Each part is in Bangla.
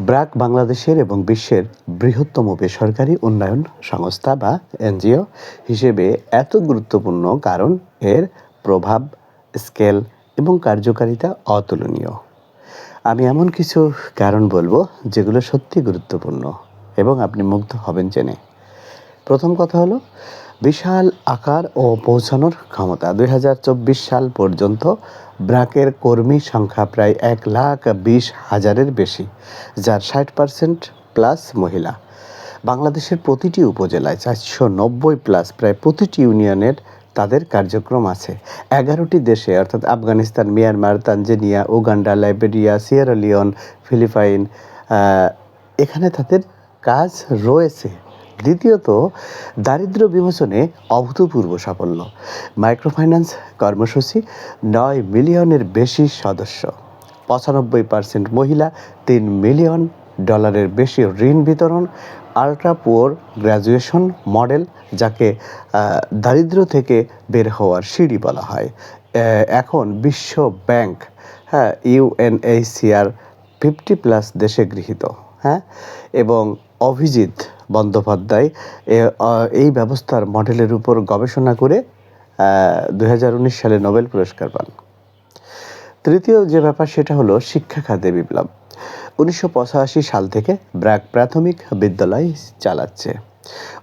ব্র্যাক বাংলাদেশের এবং বিশ্বের বৃহত্তম বেসরকারি উন্নয়ন সংস্থা বা এনজিও হিসেবে এত গুরুত্বপূর্ণ কারণ এর প্রভাব, স্কেল এবং কার্যকারিতা অতুলনীয়। আমি এমন কিছু কারণ বলব যেগুলো সত্যি গুরুত্বপূর্ণ এবং আপনি মুগ্ধ হবেন জেনে। প্রথম কথা হলো বিশাল আকার ও পৌঁছানোর ক্ষমতা। দু হাজার চব্বিশ সাল পর্যন্ত ব্র্যাকের কর্মী সংখ্যা প্রায় এক লাখ বিশ হাজারের বেশি, যার ষাট পার্সেন্ট প্লাস মহিলা। বাংলাদেশের প্রতিটি উপজেলায় চারশো নব্বই প্লাস প্রায় প্রতিটি ইউনিয়নের তাদের কার্যক্রম আছে। এগারোটি দেশে, অর্থাৎ Afghanistan, Myanmar, Tanzania, Uganda, Liberia Sierra Leone Philippine এখানে তাদের কাজ রয়েছে। দ্বিতীয়ত দারিদ্র্য বিমোচনে অভূতপূর্ব সাফল্য। মাইক্রোফাইন্যান্স কর্মসূচি নয় মিলিয়নের বেশি সদস্য। পঁচানব্বই পার্সেন্ট মহিলা তিন মিলিয়ন ডলারের বেশি ঋণ বিতরণ আল্ট্রা পুয়ার গ্র্যাজুয়েশন মডেল যাকে আহ, দারিদ্র্য থেকে বের হওয়ার সিঁড়ি বলা হয়। এখন বিশ্ব ব্যাংক হ্যাঁ ইউএনএইচসিআর ফিফটি প্লাস দেশে গৃহীত হ্যাঁ এবং অভিজিৎ বন্দ্যোপাধ্যায় এই ব্যবস্থার মডেলের উপর গবেষণা করে দু হাজার উনিশ সালে নোবেল পুরস্কার পান। তৃতীয় যে ব্যাপার সেটা হলো শিক্ষা খাতে বিপ্লব। উনিশশো পঁচাশি সাল থেকে ব্র্যাক প্রাথমিক বিদ্যালয় চালাচ্ছে।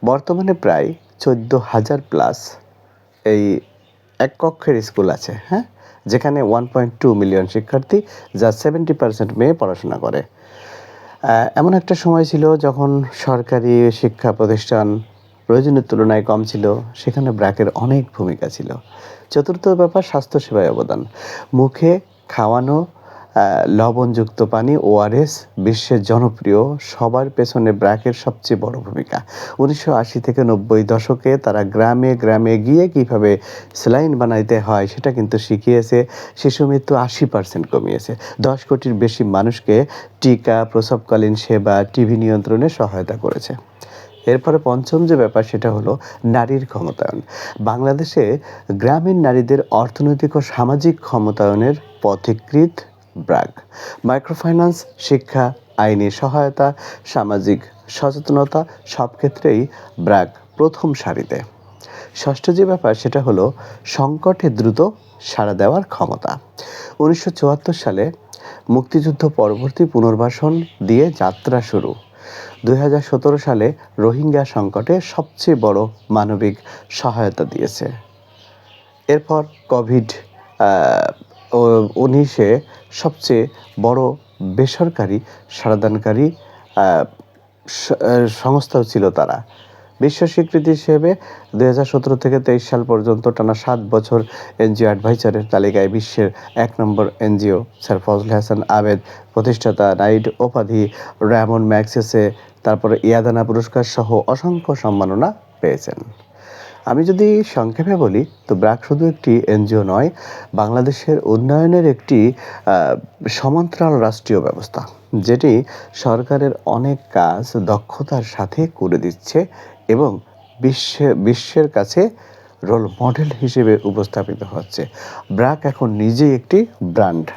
বর্তমানে প্রায় চোদ্দ হাজার প্লাস এই এক কক্ষের স্কুল আছে হ্যাঁ? যেখানে ওয়ান পয়েন্ট টু মিলিয়ন শিক্ষার্থী, যা সেভেন্টি পার্সেন্ট মেয়ে পড়াশোনা করে। এমন একটা সময় ছিল যখন সরকারি শিক্ষা প্রতিষ্ঠান প্রয়োজনের তুলনায় কম ছিল, সেখানে ব্র্যাকের অনেক ভূমিকা ছিল। চতুর্থ ব্যাপার স্বাস্থ্যসেবায় অবদান। মুখে খাওয়ানো লবণযুক্ত পানি ওআরএস বিশ্বের জনপ্রিয়, সবার পেছনে ব্র্যাকের সবচেয়ে বড় ভূমিকা। উনিশশো আশি থেকে নব্বই দশকে তারা গ্রামে গ্রামে গিয়ে কীভাবে স্যালাইন বানাইতে হয় সেটা কিন্তু শিখিয়েছে। শিশু মৃত্যু আশি পার্সেন্ট কমিয়েছে। দশ কোটির বেশি মানুষকে টিকা, প্রসবকালীন সেবা, টিভি নিয়ন্ত্রণে সহায়তা করেছে। এরপরে পঞ্চম যে ব্যাপার সেটা হলো নারীর ক্ষমতায়ন। বাংলাদেশে গ্রামীণ নারীদের অর্থনৈতিক ও সামাজিক ক্ষমতায়নের পথিকৃত ব্রাগ। মাইক্রোফাইন্যান্স, শিক্ষা, আইনি সহায়তা, সামাজিক সচেতনতা সব ক্ষেত্রেই ব্রাগ প্রথম সারিতে। ষষ্ঠ যে ব্যাপার, সেটা হলো সংকটে দ্রুত সাড়া দেওয়ার ক্ষমতা। উনিশশো চুয়াত্তর সালে মুক্তিযুদ্ধ পরবর্তী পুনর্বাসন দিয়ে যাত্রা শুরু। দু হাজার সতেরো সালে রোহিঙ্গা সংকটে সবচেয়ে বড় মানবিক সহায়তা দিয়েছে। এরপর কোভিড উনিশে সবচেয়ে বড় বেসরকারি সারাদানকারী সংস্থাও ছিল তারা। বিশ্ব স্বীকৃতি হিসেবে দুই হাজার সতেরো থেকে তেইশ সাল পর্যন্ত টানা সাত বছর এনজিও অ্যাডভাইজারের তালিকায় বিশ্বের এক number NGO sir Fazle Hasan Abed, প্রতিষ্ঠাতা নাইট উপাধি র্যামন ম্যাক্সেসে, তারপরে ইয়াদানা পুরস্কার সহ অসংখ্য সম্মাননা পেয়েছেন। আমি যদি সংক্ষেপে বলি, তো ব্র্যাক শুধু একটি এনজিও নয়, বাংলাদেশের উন্নয়নের একটি সমান্তরাল রাষ্ট্রীয় ব্যবস্থা, যেটি সরকারের অনেক কাজ দক্ষতার সাথে করে দিচ্ছে এবং বিশ্বে, বিশ্বের কাছে রোল মডেল হিসেবে উপস্থাপিত হচ্ছে। ব্র্যাক এখন নিজেই একটি ব্র্যান্ড।